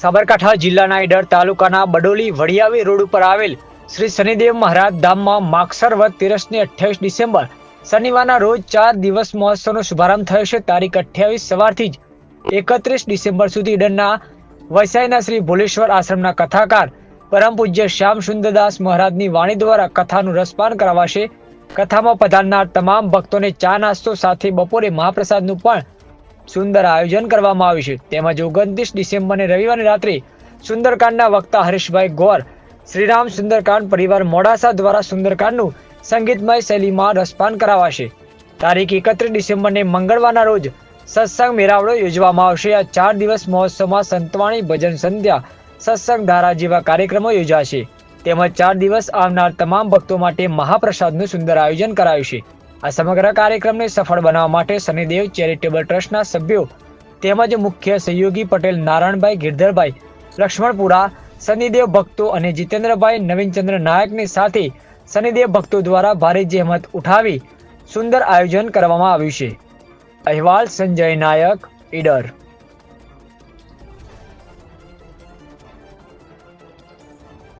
સાબરકાંઠા જિલ્લાના ઈડર તાલુકાના બડોલી વડિયાવી રોડ ઉપર આવેલ શ્રી શનિદેવ મહારાજ ધામમાં માગસર વદ તેરસની અઠ્યાવીસ ડિસેમ્બર શનિવારના રોજ ચાર દિવસ મહોત્સવનો શુભારંભ થયો છે. તારીખ અઠ્યાવીસ સવારથી જ એકત્રીસ ડિસેમ્બર સુધી ઈડરના વૈસાઈના શ્રી ભોલેશ્વર આશ્રમના કથાકાર પરમ પૂજ્ય શ્યામ સુંદરદાસ મહારાજની વાણી દ્વારા કથાનું રસપાન કરાવાશે. કથામાં પધારનાર તમામ ભક્તોને ચા નાસ્તો સાથે બપોરે મહાપ્રસાદનું પણ સુંદર આયોજન કરવામાં આવ્યું છે. તેમજ ઓગણત્રીસ ડિસેમ્બરને રવિવારની રાત્રે સુંદરકાંડના વક્તા હરીશભાઈ ગોર, શ્રીરામ સુંદરકાંડ પરિવાર મોડાસા દ્વારા સુંદરકાંડનું સંગીતમય શૈલીમાં રસપાન કરાવાશે. તારીખ એકત્રીસ ડિસેમ્બરને મંગળવારના રોજ સત્સંગ મેળાવડો યોજવામાં આવશે. આ ચાર દિવસ મહોત્સવમાં સંતવાણી, ભજન સંધ્યા, સત્સંગ ધારા જેવા કાર્યક્રમો યોજાશે. તેમજ ચાર દિવસ આવનાર તમામ ભક્તો માટે મહાપ્રસાદનું સુંદર આયોજન કરાયું છે. આ સમગ્ર કાર્યક્રમને સફળ બનાવવા માટે શનિદેવ ચેરિટેબલ ટ્રસ્ટના સભ્યો તેમજ મુખ્ય સહયોગી પટેલ નારાયણભાઈ ગિરધરભાઈ, લક્ષ્મણપુરા, શનિદેવ ભક્તો અને જીતેન્દ્રભાઈ નવીનચંદ્ર નાયકની સાથે શનિદેવ ભક્તો દ્વારા ભારે જહેમત ઉઠાવી સુંદર આયોજન કરવામાં આવ્યું છે. અહેવાલ સંજય નાયક, ઈડર.